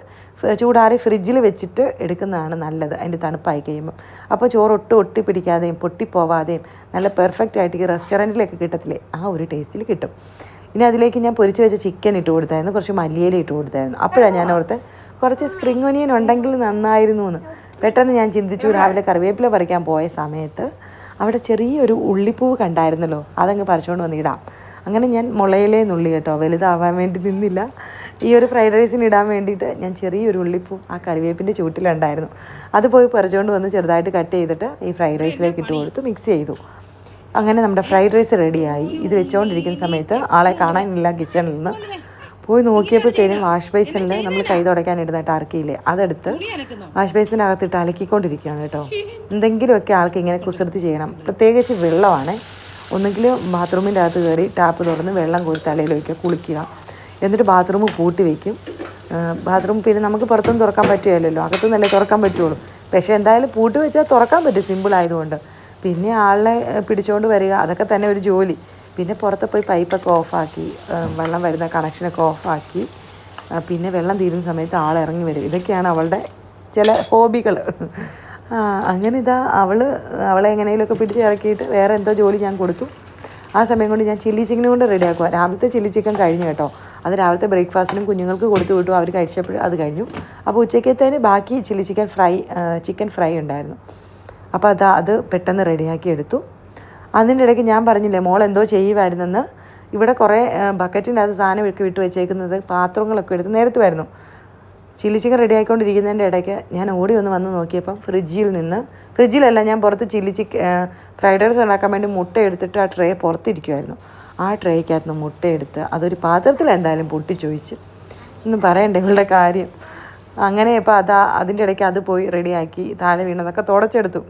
ചൂടാറി ഫ്രിഡ്ജിൽ വെച്ചിട്ട് എടുക്കുന്നതാണ് നല്ലത്. അതിന്റെ തണുപ്പായി കഴിയുമ്പോൾ അപ്പോൾ ചോറ് ഒട്ടും ഒട്ടി പിടിക്കാതെയും പൊട്ടിപ്പോവാതെയും നല്ല പെർഫെക്റ്റ് ആയിട്ട് ഈ റെസ്റ്റോറന്റിലൊക്കെ കിട്ടത്തില്ലേ ആ ഒരു ടേസ്റ്റിൽ കിട്ടും. ഇനി അതിലേക്ക് ഞാൻ പൊരിച്ച് വെച്ച ചിക്കൻ ഇട്ട് കൊടുത്തായിരുന്നു. കുറച്ച് മല്ലിയില ഇട്ട് കൊടുത്തായിരുന്നു. അപ്പോഴാണ് ഞാൻ ഓർത്ത് കുറച്ച് സ്പ്രിംഗ് ഒനിയൻ ഉണ്ടെങ്കിൽ നന്നായിരുന്നു എന്ന് പെട്ടെന്ന് ഞാൻ ചിന്തിച്ചു രാവിലെ കറിവേപ്പില പറിക്കാൻ പോയ സമയത്ത് അവിടെ ചെറിയൊരു ഉള്ളിപ്പൂവ് കണ്ടായിരുന്നല്ലോ. അതങ്ങ് പറിച്ചുകൊണ്ട് വന്നിടാം അങ്ങനെ ഞാൻ മുളയിലേ നുള്ളി കേട്ടോ. വലുതാവാൻ വേണ്ടി നിന്നില്ല. ഈ ഒരു ഫ്രൈഡ് റൈസിന് ഇടാൻ വേണ്ടിയിട്ട് ഞാൻ ചെറിയൊരു ഉള്ളിപ്പൂ ആ കറിവേപ്പിന്റെ ചൂട്ടിലുണ്ടായിരുന്നു അത് പോയി പറിച്ചുകൊണ്ട് വന്ന് ചെറുതായിട്ട് കട്ട് ചെയ്തിട്ട് ഈ ഫ്രൈഡ് റൈസിലേക്ക് ഇട്ട് കൊടുത്ത് മിക്സ് ചെയ്തു. അങ്ങനെ നമ്മുടെ ഫ്രൈഡ് റൈസ് റെഡിയായി. ഇത് വെച്ചുകൊണ്ടിരിക്കുന്ന സമയത്ത് ആളെ കാണാനില്ല കിച്ചണിൽ നിന്ന്. പോയി നോക്കിയപ്പോഴത്തേനും വാഷ് ബേസിനിൽ നമ്മൾ കൈ തുടയ്ക്കാൻ ഇടുന്ന ടർക്കിയില്ലേ അതെടുത്ത് വാഷ് ബേസിനകത്തിട്ട് അലക്കിക്കൊണ്ടിരിക്കുകയാണ് കേട്ടോ. എന്തെങ്കിലുമൊക്കെ ആൾക്ക് ഇങ്ങനെ കുസൃതി ചെയ്യണം. പ്രത്യേകിച്ച് വെള്ളമാണ്. ഒന്നുകിൽ ബാത്റൂമിന്റെ അകത്ത് കയറി ടാപ്പ് തുറന്ന് വെള്ളം കോരി തലയിൽ വയ്ക്കുക കുളിക്കുക. എന്നിട്ട് ബാത്റൂം പൂട്ടി വയ്ക്കും ബാത്റൂം പിന്നെ നമുക്ക് പുറത്തൊന്നും തുറക്കാൻ പറ്റുകയില്ലല്ലോ. അകത്തുനിന്നല്ലേ തുറക്കാൻ പറ്റുള്ളൂ. പക്ഷേ എന്തായാലും പൂട്ടി വെച്ചാൽ തുറക്കാൻ പറ്റും സിമ്പിൾ ആയതുകൊണ്ട് പിന്നെ ആളെ പിടിച്ചുകൊണ്ട് വരിക അതൊക്കെ തന്നെ ഒരു ജോലി. പിന്നെ പുറത്ത് പോയി പൈപ്പൊക്കെ ഓഫാക്കി വെള്ളം വരുന്ന കണക്ഷനൊക്കെ ഓഫാക്കി പിന്നെ വെള്ളം തീരുന്ന സമയത്ത് ആൾ ഇറങ്ങി വരും. ഇതൊക്കെയാണ് അവളുടെ ചില ഹോബികൾ. അങ്ങനെ ഇതാ അവൾ അവളെ എങ്ങനെയെങ്കിലുമൊക്കെ പിടിച്ച് ഇറക്കിയിട്ട് വേറെ എന്തോ ജോലി ഞാൻ കൊടുത്തു. ആ സമയം കൊണ്ട് ഞാൻ ചില്ലി ചിക്കനും കൊണ്ട് റെഡിയാക്കുക രാവിലത്തെ ചില്ലി ചിക്കൻ കഴിഞ്ഞു കേട്ടോ. അത് രാവിലത്തെ ബ്രേക്ക്ഫാസ്റ്റിനും കുഞ്ഞുങ്ങൾക്ക് കൊടുത്തു വിട്ടു. അവർ കഴിച്ചപ്പോൾ അത് കഴിഞ്ഞു. അപ്പോൾ ഉച്ചക്കത്തേന് ബാക്കി chilli chicken fry chicken fry ഉണ്ടായിരുന്നു. അപ്പോൾ അത് അത് പെട്ടെന്ന് റെഡിയാക്കി എടുത്തു. അതിന്റെ ഇടയ്ക്ക് ഞാൻ പറഞ്ഞില്ലേ മോൾ എന്തോ ചെയ്യുമായിരുന്നെന്ന് ഇവിടെ കുറേ ബക്കറ്റിന്റെ അത് സാധനം ഒക്കെ വിട്ട് വെച്ചേക്കുന്നത് പാത്രങ്ങളൊക്കെ എടുത്ത് നേരത്തെ വരുന്നു. ചില്ലി ചിക്കൻ റെഡി ആയിക്കൊണ്ടിരിക്കുന്നതിന്റെ ഇടയ്ക്ക് ഞാൻ ഓടി ഒന്ന് വന്ന് നോക്കിയപ്പം ഫ്രിഡ്ജിൽ നിന്ന് ഫ്രിഡ്ജിലല്ല ഞാൻ പുറത്ത് ചില്ലി ചിക്കൻ ഫ്രൈഡ് റൈസ് ഉണ്ടാക്കാൻ വേണ്ടി മുട്ട എടുത്തിട്ട് ആ ട്രേ പുറത്തിരിക്കുമായിരുന്നു ആ ട്രേക്കകത്ത് മുട്ട എടുത്ത് അതൊരു പാത്രത്തിൽ എന്തായാലും പൊട്ടിച്ചൊഴിച്ച്. ഒന്നും പറയണ്ട ഇവളുടെ കാര്യം? അങ്ങനെ ഇപ്പോൾ അതാ അതിന്റെ ഇടയ്ക്ക് അത് പോയി റെഡിയാക്കി താഴെ വീണതൊക്കെ തുടച്ചെടുത്തു.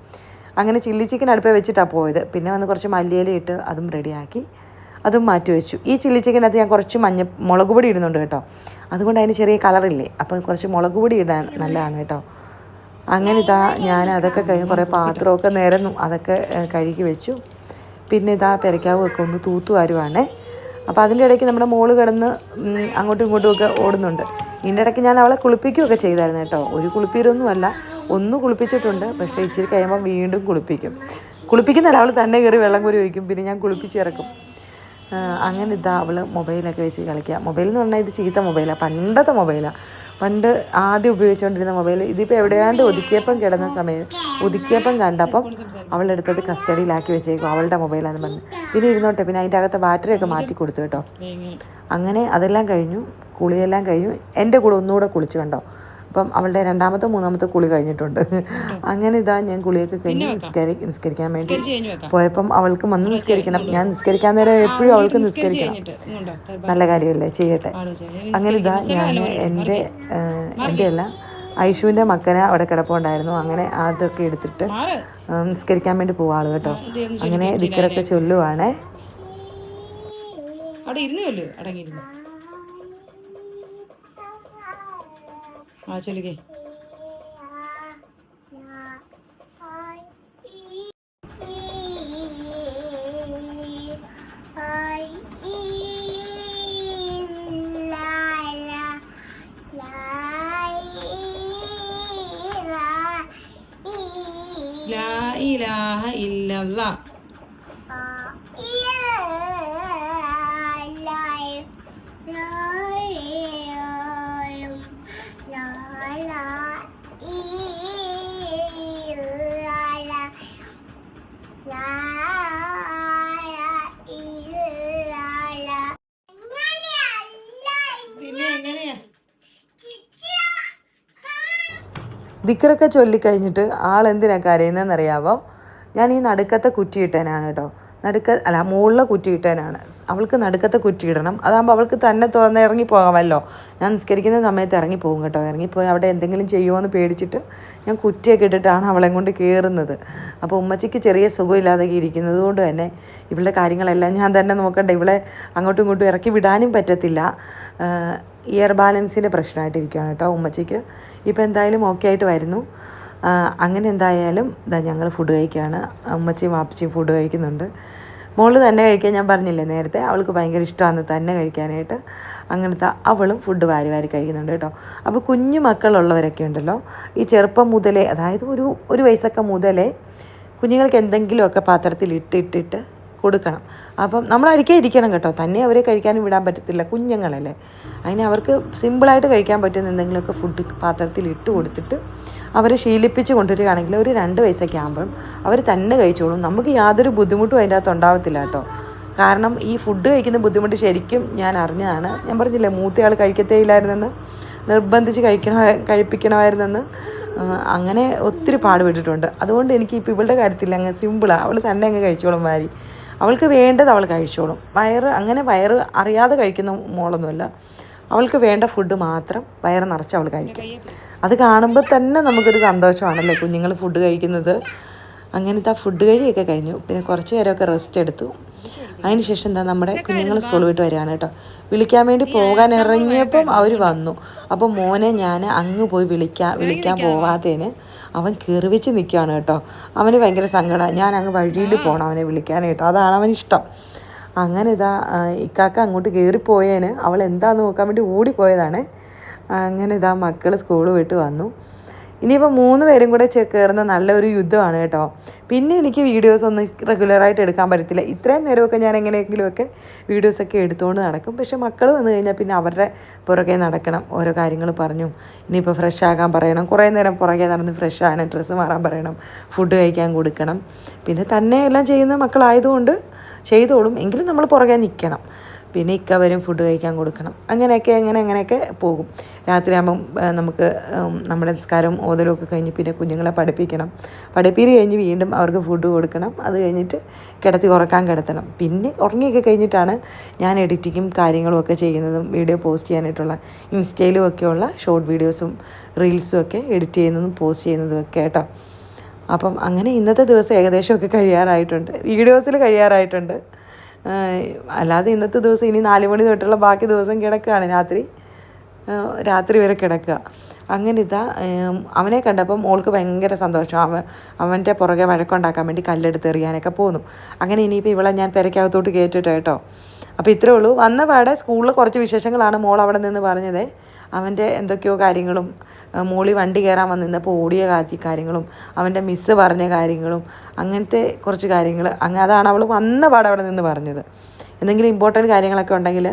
അങ്ങനെ ചില്ലി ചിക്കൻ അടുപ്പേ വെച്ചിട്ടാണ് പോയത്. പിന്നെ വന്ന് കുറച്ച് മല്ലിയില ഇട്ട് അതും റെഡിയാക്കി അതും മാറ്റി വെച്ചു. ഈ ചില്ലി ചിക്കനകത്ത് ഞാൻ കുറച്ച് മഞ്ഞ മുളക് പൊടി ഇടുന്നുണ്ട് കേട്ടോ. അതുകൊണ്ട് അതിന് ചെറിയ കളറില്ലേ. അപ്പം കുറച്ച് മുളക് പൊടി ഇടാൻ നല്ലതാണ് കേട്ടോ. അങ്ങനെ ഇതാ ഞാൻ അതൊക്കെ കഴിഞ്ഞ് കുറേ പാത്രമൊക്കെ നിരന്നു. അതൊക്കെ കഴുകി വെച്ചു. പിന്നെ ഇതാ പെരക്കാവും ഒക്കെ ഒന്ന് തൂത്തു വരുവാണേ. അപ്പോൾ അതിന്റെ ഇടയ്ക്ക് നമ്മുടെ മോൾ കിടന്ന് അങ്ങോട്ടും ഇങ്ങോട്ടും ഒക്കെ ഓടുന്നുണ്ട്. ഇതിന്റെ ഇടയ്ക്ക് ഞാൻ അവളെ കുളിപ്പിക്കുകയൊക്കെ ചെയ്തായിരുന്നു കേട്ടോ. ഒരു കുളിപ്പീരൊന്നുമല്ല ഒന്ന് കുളിപ്പിച്ചിട്ടുണ്ട്. പക്ഷേ ഇച്ചിരി കഴിയുമ്പം വീണ്ടും കുളിപ്പിക്കും. കുളിപ്പിക്കുന്നില്ല അവൾ തന്നെ കയറി വെള്ളം കോരി വയ്ക്കും പിന്നെ ഞാൻ കുളിപ്പിച്ചിറക്കും ഇറക്കും. അങ്ങനെ ഇതാ അവൾ മൊബൈലൊക്കെ വെച്ച് കളിക്കുക. മൊബൈൽ എന്ന് പറഞ്ഞാൽ ഇത് ചീത്ത മൊബൈലാണ് പണ്ടത്തെ മൊബൈലാണ് പണ്ട് ആദ്യം ഉപയോഗിച്ചുകൊണ്ടിരുന്ന മൊബൈൽ ഇതിപ്പോൾ എവിടെയാണ്ട് ഒതുക്കിയപ്പം കിടന്ന സമയം ഒതുക്കിയപ്പം കണ്ടപ്പം അവളെടുത്തത് കസ്റ്റഡിയിലാക്കി വെച്ചേക്കും അവളുടെ മൊബൈലാണെന്ന് പറഞ്ഞു. പിന്നെ ഇരുന്നോട്ടെ പിന്നെ അതിന്റെ അകത്തെ ബാറ്ററിയൊക്കെ മാറ്റി കൊടുത്തു കേട്ടോ. അങ്ങനെ അതെല്ലാം കഴിഞ്ഞു കുളിയെല്ലാം കഴിഞ്ഞു. എന്റെ കൂടെ ഒന്നുകൂടെ കുളിച്ച് കണ്ടോ? അപ്പം അവളുടെ രണ്ടാമത്തെ മൂന്നാമത്തെ കുളി കഴിഞ്ഞിട്ടുണ്ട്. അങ്ങനെ ഇതാ ഞാൻ കുളിയൊക്കെ കഴിഞ്ഞ് നിസ്കരി നിസ്കരിക്കാൻ വേണ്ടി പോയപ്പം അവൾക്ക് വന്ന് നിസ്കരിക്കണം. ഞാൻ നിസ്കരിക്കാൻ നേരം എപ്പോഴും അവൾക്ക് നിസ്കരിക്കണം. നല്ല കാര്യമല്ലേ? ചെയ്യട്ടെ. അങ്ങനെ ഇതാ ഞാൻ എന്റെ എന്റെ അല്ല ഐഷുവിന്റെ മക്കനെ അവിടെ കിടപ്പുണ്ടായിരുന്നു. അങ്ങനെ അതൊക്കെ എടുത്തിട്ട് നിസ്കരിക്കാൻ വേണ്ടി പോവാൾ കേട്ടോ. അങ്ങനെ ദിക്കറൊക്കെ ചൊല്ലുവാണേ. അവിടെ ഇരുന്നു അടങ്ങിയിരുന്നു. ആ ചൊല്ലിക്കേ. ലാ ഇലാഹ ഇല്ലല്ലാ. ദിക്കറൊക്കെ ചൊല്ലിക്കഴിഞ്ഞിട്ട് ആൾ എന്തിനാ കരയുന്നതെന്നറിയാവോ? ഞാൻ ഈ നടുക്കത്തെ കുറ്റി ഇട്ടേനാണ് കേട്ടോ. നടുക്ക അല്ല മുകളിലെ കുറ്റി ഇട്ടേനാണ്. അവൾക്ക് നടുക്കത്തെ കുറ്റി ഇടണം. അതാകുമ്പോൾ അവൾക്ക് തന്നെ തുറന്ന് ഇറങ്ങി പോകാമല്ലോ. ഞാൻ നിസ്കരിക്കുന്ന സമയത്ത് ഇറങ്ങി പോകും കേട്ടോ. ഇറങ്ങിപ്പോയി അവിടെ എന്തെങ്കിലും ചെയ്യുമോ എന്ന് പേടിച്ചിട്ട് ഞാൻ കുറ്റിയൊക്കെ ഇട്ടിട്ടാണ് അവളെ കൊണ്ട് കയറുന്നത് അപ്പോൾ ഉമ്മച്ചിക്ക് ചെറിയ സുഖമില്ലാതെ ഇരിക്കുന്നത് കൊണ്ട് തന്നെ ഇവളുടെ കാര്യങ്ങളെല്ലാം ഞാൻ തന്നെ നോക്കണ്ട. ഇവളെ അങ്ങോട്ടും ഇങ്ങോട്ടും ഇറക്കി വിടാനും പറ്റത്തില്ല. ഇയർ ബാലൻസിന്റെ പ്രശ്നമായിട്ടിരിക്കുകയാണ് കേട്ടോ ഉമ്മച്ചിക്ക്. ഇപ്പോൾ എന്തായാലും ഓക്കെ ആയിട്ട് വരുന്നു. അങ്ങനെ എന്തായാലും ഇതാ ഞങ്ങൾ ഫുഡ് കഴിക്കുകയാണ്. ഉമ്മച്ചിയും വാപ്പച്ചിയും ഫുഡ് കഴിക്കുന്നുണ്ട്. മോൾ തന്നെ കഴിക്കാൻ ഞാൻ പറഞ്ഞില്ലേ നേരത്തെ? അവൾക്ക് ഭയങ്കര ഇഷ്ടമാണ് തന്നെ കഴിക്കാനായിട്ട്. അങ്ങനത്തെ അവളും ഫുഡ് വാരി വാരി കഴിക്കുന്നുണ്ട് കേട്ടോ. അപ്പോൾ കുഞ്ഞു മക്കളുള്ളവരൊക്കെ ഉണ്ടല്ലോ ഈ ചെറുപ്പം മുതലേ അതായത് ഒരു ഒരു വയസ്സൊക്കെ മുതലേ കുഞ്ഞുങ്ങൾക്ക് എന്തെങ്കിലുമൊക്കെ പാത്രത്തിൽ ഇട്ടിട്ടിട്ട് കൊടുക്കണം. അപ്പം നമ്മൾ അരികെ ഇരിക്കണം കേട്ടോ. തന്നെ അവരെ കഴിക്കാനും വിടാൻ പറ്റത്തില്ല. കുഞ്ഞുങ്ങളല്ലേ. അതിന് അവർക്ക് സിമ്പിളായിട്ട് കഴിക്കാൻ പറ്റുന്ന എന്തെങ്കിലുമൊക്കെ ഫുഡ് പാത്രത്തിൽ ഇട്ട് കൊടുത്തിട്ട് അവരെ ശീലിപ്പിച്ച് കൊണ്ടുവരികയാണെങ്കിൽ ഒരു രണ്ട് വയസ്സൊക്കെ ആകുമ്പം അവർ തന്നെ കഴിച്ചോളും. നമുക്ക് യാതൊരു ബുദ്ധിമുട്ടും അതിന്റെ അകത്ത് ഉണ്ടാവത്തില്ല കേട്ടോ. കാരണം ഈ ഫുഡ് കഴിക്കുന്ന ബുദ്ധിമുട്ട് ശരിക്കും ഞാൻ അറിഞ്ഞതാണ്. ഞാൻ പറഞ്ഞില്ലേ മൂത്തയാൾ കഴിക്കത്തേ ഇല്ലായിരുന്നെന്ന് നിർബന്ധിച്ച് കഴിക്കണ കഴിപ്പിക്കണമായിരുന്നെന്ന്. അങ്ങനെ ഒത്തിരി പാടുപെട്ടിട്ടുണ്ട്. അതുകൊണ്ട് എനിക്ക് ഇപ്പോൾ ഇവളുടെ കാര്യത്തിൽ അങ്ങ് സിമ്പിളാണ് അവൾ തന്നെ അങ്ങ് കഴിച്ചോളും വാരി. അവൾക്ക് വേണ്ടത് അവൾ കഴിച്ചോളും. വയറ് അങ്ങനെ വയറ് അറിയാതെ കഴിക്കുന്ന മോളൊന്നുമല്ല. അവൾക്ക് വേണ്ട ഫുഡ് മാത്രം വയറ് നിറച്ച് അവൾ കഴിക്കും. അത് കാണുമ്പോൾ തന്നെ നമുക്കൊരു സന്തോഷമാണല്ലോ? കുഞ്ഞുങ്ങൾ ഫുഡ് കഴിക്കുന്നത്. അങ്ങനത്തെ ആ ഫുഡ് കഴിയൊക്കെ കഴിഞ്ഞു. പിന്നെ കുറച്ച് നേരമൊക്കെ റെസ്റ്റ് എടുത്തു. അതിന് ശേഷം എന്താ നമ്മുടെ കുഞ്ഞുങ്ങൾ സ്കൂൾ വിട്ട് വരികയാണ് കേട്ടോ. വിളിക്കാൻ വേണ്ടി പോകാൻ ഇറങ്ങിയപ്പം അവർ വന്നു. അപ്പോൾ മോനെ ഞാൻ അങ്ങ് പോയി വിളിക്കാൻ വിളിക്കാൻ പോവാത്തതിന് അവൻ കയറി വെച്ച് നിൽക്കുകയാണ് കേട്ടോ. അവന് ഭയങ്കര സങ്കടമാണ് ഞാൻ അങ്ങ് വഴിയിൽ പോകണം അവനെ വിളിക്കാൻ കേട്ടോ. അതാണ് അവൻ ഇഷ്ടം. അങ്ങനെ ഇതാ ഇക്കാക്ക അങ്ങോട്ട് കയറിപ്പോയേന് അവൾ എന്താന്ന് നോക്കാൻ വേണ്ടി ഓടിപ്പോയതാണ്. അങ്ങനെ ഇതാ മക്കൾ സ്കൂൾ വിട്ട് വന്നു. ഇനിയിപ്പോൾ മൂന്ന് പേരും കൂടെ ചേർന്ന നല്ലൊരു യുദ്ധമാണ് കേട്ടോ. പിന്നെ എനിക്ക് വീഡിയോസ് ഒന്നും റെഗുലറായിട്ട് എടുക്കാൻ പറ്റത്തില്ല. ഇത്രയും നേരമൊക്കെ ഞാൻ എങ്ങനെയെങ്കിലുമൊക്കെ വീഡിയോസൊക്കെ എടുത്തുകൊണ്ട് നടക്കും. പക്ഷെ മക്കൾ വന്നു കഴിഞ്ഞാൽ പിന്നെ അവരുടെ പുറകെ നടക്കണം. ഓരോ കാര്യങ്ങൾ പറഞ്ഞു. ഇനിയിപ്പോൾ ഫ്രഷ് ആകാൻ പറയണം. കുറേ നേരം പുറകെ നടന്ന് ഫ്രഷ് ആണ്. ഡ്രസ്സ് മാറാൻ പറയണം. ഫുഡ് കഴിക്കാൻ കൊടുക്കണം. പിന്നെ തന്നെ എല്ലാം ചെയ്യുന്ന മക്കളായതുകൊണ്ട് ചെയ്തോളും. എങ്കിലും നമ്മൾ പുറകെ നിൽക്കണം. പിന്നെ ഇക്ക വരും ഫുഡ് കഴിക്കാൻ കൊടുക്കണം. അങ്ങനെയൊക്കെ അങ്ങനെ അങ്ങനെയൊക്കെ പോകും. രാത്രിയാകുമ്പം നമുക്ക് നമ്മുടെ നിസ്കാരം ഓതലൊക്കെ കഴിഞ്ഞ് പിന്നെ കുഞ്ഞുങ്ങളെ പഠിപ്പിക്കണം. പഠിപ്പീര് കഴിഞ്ഞ് വീണ്ടും അവർക്ക് ഫുഡ് കൊടുക്കണം. അത് കഴിഞ്ഞിട്ട് കിടത്തി ഉറക്കാൻ കിടത്തണം. പിന്നെ ഉറങ്ങിയൊക്കെ കഴിഞ്ഞിട്ടാണ് ഞാൻ എഡിറ്റിങ്ങും കാര്യങ്ങളും ഒക്കെ ചെയ്യുന്നതും വീഡിയോ പോസ്റ്റ് ചെയ്യാനായിട്ടുള്ള ഇൻസ്റ്റയിലും ഒക്കെയുള്ള ഷോർട്ട് വീഡിയോസും റീൽസും ഒക്കെ എഡിറ്റ് ചെയ്യുന്നതും പോസ്റ്റ് ചെയ്യുന്നതും ഒക്കെ കേട്ടോ. അപ്പം അങ്ങനെ ഇന്നത്തെ ദിവസം ഏകദേശമൊക്കെ കഴിയാറായിട്ടുണ്ട്. വീഡിയോസിൽ കഴിയാറായിട്ടുണ്ട്. അല്ലാതെ ഇന്നത്തെ ദിവസം ഇനി നാല് മണി തൊട്ടുള്ള ബാക്കി ദിവസം കിടക്കുകയാണ് രാത്രി. രാത്രി വരെ കിടക്കുക. അങ്ങനെ ഇതാ അവനെ കണ്ടപ്പം ഓൾക്ക് ഭയങ്കര സന്തോഷം. അവൻ അവന്റെ പുറകെ വഴക്കുണ്ടാക്കാൻ വേണ്ടി കല്ലെടുത്ത് എറിയാനൊക്കെ പോന്നു. അങ്ങനെ ഇനിയിപ്പോൾ ഇവളെ ഞാൻ പെരക്കകത്തോട്ട് കയറ്റിട്ട് കേട്ടോ. അപ്പോൾ ഇത്രേ ഉള്ളൂ. വന്ന പാടെ സ്കൂളിൽ കുറച്ച് വിശേഷങ്ങളാണ് മോൾ അവിടെ നിന്ന് പറഞ്ഞത്. അവന്റെ എന്തൊക്കെയോ കാര്യങ്ങളും മോളി വണ്ടി കയറാൻ വന്നിരുന്നപ്പോൾ ഓടിയ കാര്യം കാര്യങ്ങളും അവന്റെ മിസ്സ് പറഞ്ഞ കാര്യങ്ങളും അങ്ങനത്തെ കുറച്ച് കാര്യങ്ങൾ. അങ്ങ് അതാണ് അവൾ വന്ന പാടെ അവിടെ നിന്ന് പറഞ്ഞത്. എന്തെങ്കിലും ഇമ്പോർട്ടന്റ് കാര്യങ്ങളൊക്കെ ഉണ്ടെങ്കിൽ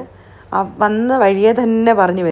വന്ന വഴിയെ തന്നെ പറഞ്ഞു